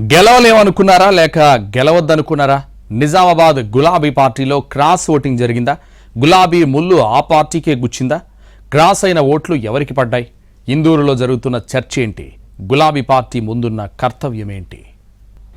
గెలవలేమనుకున్నారా లేక గెలవద్దనుకున్నారా? నిజామాబాద్ గులాబీ పార్టీలో క్రాస్ ఓటింగ్ జరిగిందా? గులాబీ ముళ్ళు ఆ పార్టీకే గుచ్చిందా? క్రాస్ అయిన ఓట్లు ఎవరికి పడ్డాయి? ఇందూరులో జరుగుతున్న చర్చ ఏంటి? గులాబీ పార్టీ ముందున్న కర్తవ్యం ఏంటి?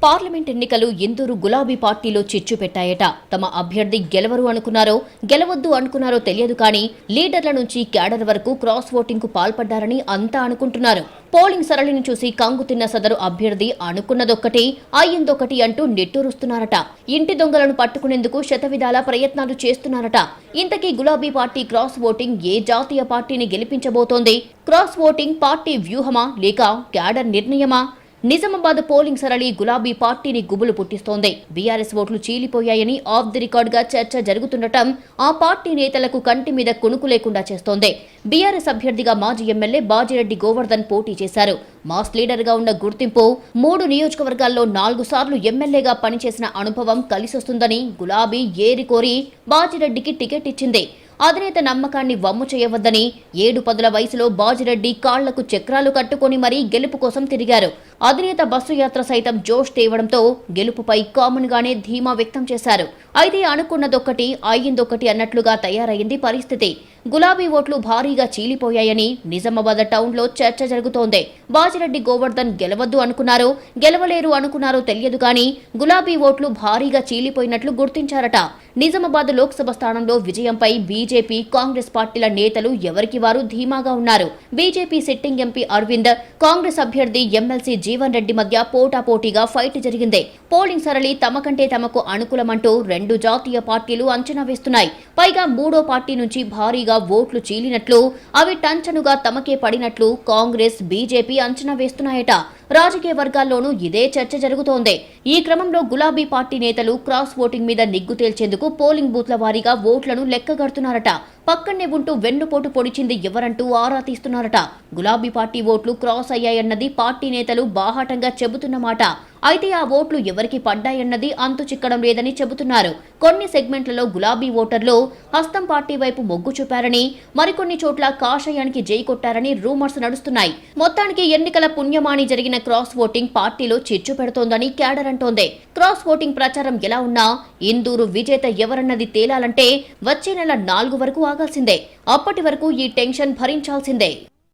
పార్లమెంట్ ఎన్నికలు ఇందూరు గులాబీ పార్టీలో చిచ్చు పెట్టాయట. తమ అభ్యర్థి గెలవరు అనుకున్నారో గెలవద్దు అనుకున్నారో తెలియదు కానీ లీడర్ల నుంచి క్యాడర్ వరకు క్రాస్ ఓటింగ్కు పాల్పడ్డారని అంతా అనుకుంటున్నారు. పోలింగ్ సరళిని చూసి కంగు తిన్న సదరు అభ్యర్థి అనుకున్నదొక్కటి అయ్యిందొకటి అంటూ నెట్టూరుస్తున్నారట. ఇంటి దొంగలను పట్టుకునేందుకు శతవిధాల ప్రయత్నాలు చేస్తున్నారట. ఇంతకీ గులాబీ పార్టీ క్రాస్ ఓటింగ్ ఏ జాతీయ పార్టీని గెలిపించబోతోంది? క్రాస్ ఓటింగ్ పార్టీ వ్యూహమా లేక క్యాడర్ నిర్ణయమా? నిజామాబాద్ పోలింగ్ సరళి గులాబీ పార్టీని గుబులు పుట్టిస్తోంది. బీఆర్ఎస్ ఓట్లు చీలిపోయాయని ఆఫ్ ది రికార్డుగా చర్చ జరుగుతుండటం ఆ పార్టీ నేతలకు కంటి మీద కుణుకు లేకుండా చేస్తోంది. బీఆర్ఎస్ అభ్యర్థిగా మాజీ ఎమ్మెల్యే బాజిరెడ్డి గోవర్ధన్ పోటీ చేశారు. మాస్ లీడర్గా ఉన్న గుర్తింపు మూడు నియోజకవర్గాల్లో నాలుగు సార్లు ఎమ్మెల్యేగా పనిచేసిన అనుభవం కలిసొస్తుందని గులాబీ ఏరి కోరి బాజిరెడ్డికి టికెట్ ఇచ్చింది. అధినేత నమ్మకాన్ని వమ్ము చేయవద్దని ఏడు పదుల వయసులో బాజిరెడ్డి కాళ్ళకు చక్రాలు కట్టుకొని మరీ గెలుపు కోసం తిరిగారు. అధినేత బస్సు యాత్ర సైతం జోష్ తేవడంతో గెలుపుపై కామన్ గానే ధీమా వ్యక్తం చేశారు. అయితే అనుకున్నదొక్కటి అయ్యిందొక్కటి అన్నట్లుగా తయారైంది పరిస్థితి. గులాబీ ఓట్లు భారీగా చీలిపోయాయని నిజామాబాద్ టౌన్లో చర్చ జరుగుతోంది. బాజిరెడ్డి గోవర్ధన్ గెలవద్దు అనుకున్నారో గెలవలేరు అనుకున్నారో తెలియదు కానీ గులాబీ ఓట్లు భారీగా చీలిపోయినట్లు గుర్తించారట. నిజామాబాద్ లోక్సభ స్థానంలో విజయంపై బీజేపీ కాంగ్రెస్ పార్టీల నేతలు ఎవరికి వారు ధీమాగా ఉన్నారు? BJP sitting MP Arvind Congress అభ్యర్థి ఎమ్మెల్సీ జీవన్ రెడ్డి మధ్య పోటాపోటీగా ఫైట్ జరిగింది. పోలింగ్ సరళి తమ కంటే తమకు అనుకూలమంటూ రెండు జాతీయ పార్టీలు అంచనా వేస్తున్నాయి. పైగా మూడో పార్టీ నుంచి భారీగా ఓట్లు చీలినట్లు అవి టంచనుగా తమకే పడినట్లు కాంగ్రెస్ బీజేపీ అంచనా వేస్తున్నాయట. రాజకీయ వర్గాల్లోనూ ఇదే చర్చ జరుగుతోంది. ఈ క్రమంలో గులాబీ పార్టీ నేతలు క్రాస్ ఓటింగ్ మీద నిగ్గు తేల్చేందుకు పోలింగ్ బూత్ల వారీగా ఓట్లను లెక్కగడుతున్నారట పక్కనే ఉంటూ వెన్నుపోటు పొడిచింది ఎవరంటూ ఆరా తీస్తున్నారట. గులాబీ పార్టీ ఓట్లు క్రాస్ అయ్యాయన్నది పార్టీ నేతలు బాహాటంగా చెబుతున్నమాట అయితే ఆ ఓట్లు ఎవరికి పడ్డాయన్నది అంతు చిక్కడం లేదని చెబుతున్నారు. కొన్ని సెగ్మెంట్లలో గులాబీ ఓటర్లు హస్తం పార్టీ వైపు మొగ్గు చూపారని మరికొన్ని చోట్ల కాషాయానికి జై కొట్టారని రూమర్స్ నడుస్తున్నాయి. మొత్తానికి ఎన్నికల పుణ్యమాని జరిగిన క్రాస్ ఓటింగ్ పార్టీలో చిచ్చు పెడుతోందని క్యాడర్ అంటోంది. క్రాస్ ఓటింగ్ ప్రచారం ఎలా ఉన్నా ఇందూరు విజేత ఎవరన్నది తేలాలంటే వచ్చే నెల నాలుగు వరకు ఆగాల్సిందే. అప్పటి వరకు ఈ టెన్షన్ భరించాల్సిందే.